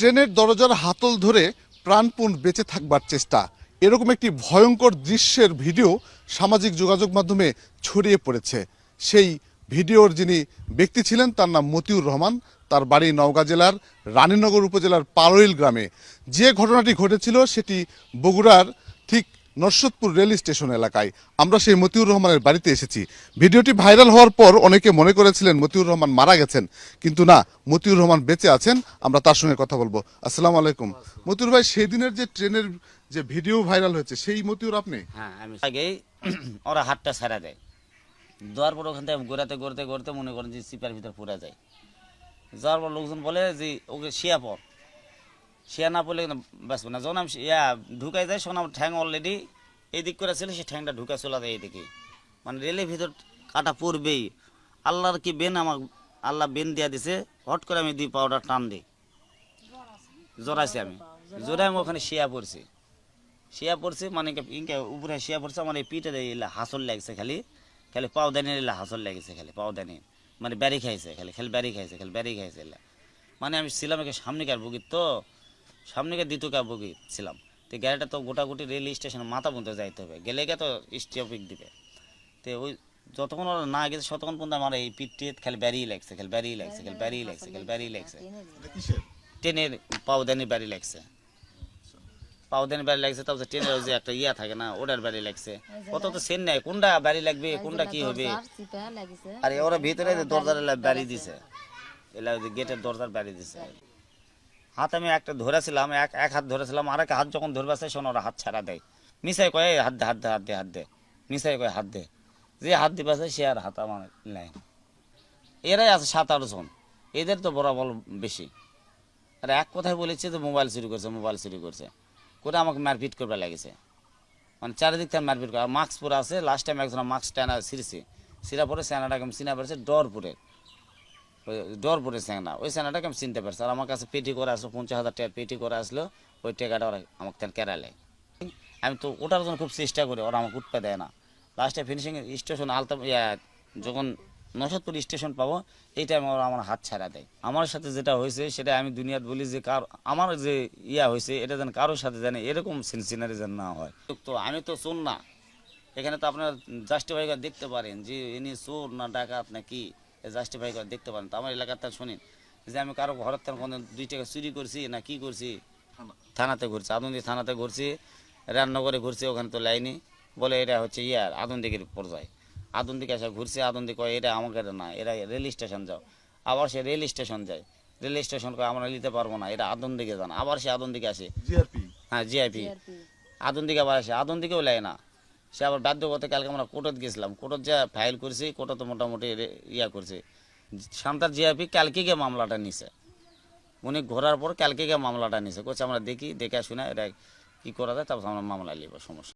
ট্রেনের দরজার হাতল ধরে প্রাণপণ বেঁচে থাকবার চেষ্টা। এরকম একটি ভয়ঙ্কর দৃশ্যের ভিডিও সামাজিক যোগাযোগ মাধ্যমে ছড়িয়ে পড়েছে। সেই ভিডিওর যিনি ব্যক্তি ছিলেন, তার নাম মতিউর রহমান। তার বাড়ি নওগাঁ জেলার রানীনগর উপজেলার পারইল গ্রামে। যে ঘটনাটি ঘটেছিল, সেটি বগুড়ার ঠিক নরসদপুর রেল স্টেশন এলাকায়। আমরা সেই মতিউর রহমানের বাড়িতে এসেছি। ভিডিওটি ভাইরাল হওয়ার পর অনেকে মনে করেছিলেন মতিউর রহমান মারা গেছেন। কিন্তু না, মতিউর রহমান বেঁচে আছেন, আমরা তার সঙ্গে কথা বলব। আসসালামু আলাইকুম। মতিউর ভাই সেই দিনের যে ট্রেনের যে ভিডিও ভাইরাল হয়েছে, সেই মতিউর আপনি? হ্যাঁ আমি আগেই ওরা হাতটা ছাড়া দেয়। দেওয়ার পর ওখান থেকে ঘোরাতে, ঘুরতে ঘুরতে মনে করেন যে সিপার ভিতর পুরা যায়। যাওয়ার পর লোকজন বলে যে, ওকে, শিয়া পর। শিয়া না পড়লে কিন্তু না। যখন আমি ইয়া ঢুকাই যায় শোন আমার ঠ্যাং অলরেডি এই দিক করে ছিল, সে ঠ্যাংটা ঢুকা চলে যায় এইদিকে মানে রেলের ভিতর কাটা পড়বেই। আল্লাহর কি বেন আমার আল্লাহ বেন দিয়া দিছে, হট করে আমি দুই পাউডার টান দিই। জোরাইছি আমি। জোরাই আমি ওখানে শিয়া পড়ছি। শিয়া পড়ছে মানে ইনকে উপরে শিয়া পড়ছে, আমার এই পিঠে হাসল লাগছে খালি। খালি পাওদানি এলা হাসল লাগছে খালি পাওদানি মানে ব্যারি খাইছে খালি খালি ব্যারি খাইছে, খালি ব্যারি খাইছে মানে আমি ছিলাম একে সামনেকার বুকির তো। সামনেকার দ্বিতীয়কার বুকির ছিলাম। তো গাড়িটা তো গোটাগুটি রেল স্টেশনে মাথা পর্যন্ত যাইতে হবে। গেলে গে তো স্টপিক দিবে। তো ওই যতক্ষণ ওরা না গেছে ততক্ষণ পর্যন্ত আমার এই পিঠে খালি ব্যারি লাগছে খালি ব্যারি লাগছে খালি ব্যারি লাগছে খালি ব্যারি লাগছে। ট্রেনের পাওদানি ব্যারি লাগছে। পাউদানি বাড়ি লাগছে তারপর ট্রেনের ওই যে একটা ইয়া থাকে না ওটার বাড়ি লাগছে। কত তো সেন নাই কোনটা বাড়ি লাগবে কোনটা কি হবে? আর ওরা ভিতরে দরজার বাড়ি দিছে। এলা গেটের দরজার বাড়ি দিছে। হাত আমি একটা ধরেছিলাম, এক এক হাত ধরেছিলাম আর এক হাত যখন ধরবে শোন ওরা হাত ছাড়া দেয়। মিশাই কয়ে হাত দে হাত দে হাত দে হাত দে। মিশাই কয়ে, হাত দে। যে হাত দিবে সে আর হাত আমার নেয় এরাই আছে সাত, আট জন। এদের তো বরাবর বেশি। আর এক কথায় বলেছে যে মোবাইল চুরি করছে, মোবাইল চুরি করছে। করে আমাকে মারপিট করবে লাগেছে। মানে চারিদিক থেকে মারপিট করে। আর মাস্ক পরে আছে লাস্ট টাইম একজন মাস্ক টানা ছিঁড়ছে। ছিঁড়া পরে স্যানাটাকে আমি পড়েছে পারছে ডরপুরে ওই ডরপুরে স্যাংনা ওই স্যানাটাকে আমি চিনতে পারছি। আর আমার কাছে পেটি করে আসলো, পঞ্চাশ হাজার টাকা পেটি করে আসলো, ওই টাকাটা ওরা আমাকে তেন কেরালে। আমি তো ওটার জন্য খুব চেষ্টা করি, ওরা আমাকে উঠতে দেয় না। লাস্টে ফিনিশিং স্টেশন আলতা যখন নসদপুর স্টেশন পাবো, এই টাইমে ওরা আমার হাত ছাড়া দেয়। আমার সাথে যেটা হয়েছে, সেটা আমি দুনিয়াত বলি যে কার, আমার যে ইয়া হয়েছে, এটা যেন কারোর সাথে জানে এরকম সিনসিনারি যেন না হয়। তো আমি তো চোর না। এখানে তো আপনার জাস্টিফাই দেখতে পারেন যে ইনি চোর না ডাকাত না কি। জাস্টিফাই করে দেখতে পারেন। তো আমার এলাকাতে শুনিন যে আমি কারও ঘরের থেকে কোনো দুই টাকা চুরি করছি না কি করছি থানাতে ঘুরছি আদন্দি থানাতে ঘুরছি রান্নাঘরে ঘুরছি ওখানে তো লাইনি বলে এটা হচ্ছে ইয়ার আদন্দিকের পর্যায়ে। আদন্দিকে এসে ঘুরছে আদন্দি কয় এটা আমাকে না এরা রেল স্টেশন যাও। আবার সে রেল স্টেশন যায়। রেল স্টেশন কয় আমরা নিতে পারব না এটা আদন্দিকে যান। আবার সে আদন্দিকে আসে। জিআরপি। হ্যাঁ জিআইপি আদন্দিকে আবার আসে আদন্দিকেও লেয় না। সে আবার বাধ্য করতে কালকে আমরা কোর্টত গেছিলাম। কোর্টত যা ফাইল করছি, কোর্টত মোটামুটি ইয়া করছে। সান্তার জিআপি কালকে গিয়ে মামলাটা নিছে। উনি ঘোরার পর কালকে গিয়ে মামলাটা নিছে। করছে আমরা দেখি, দেখে শুনে এটা কী করা যায়, তারপর আমরা মামলা নিব সমস্যা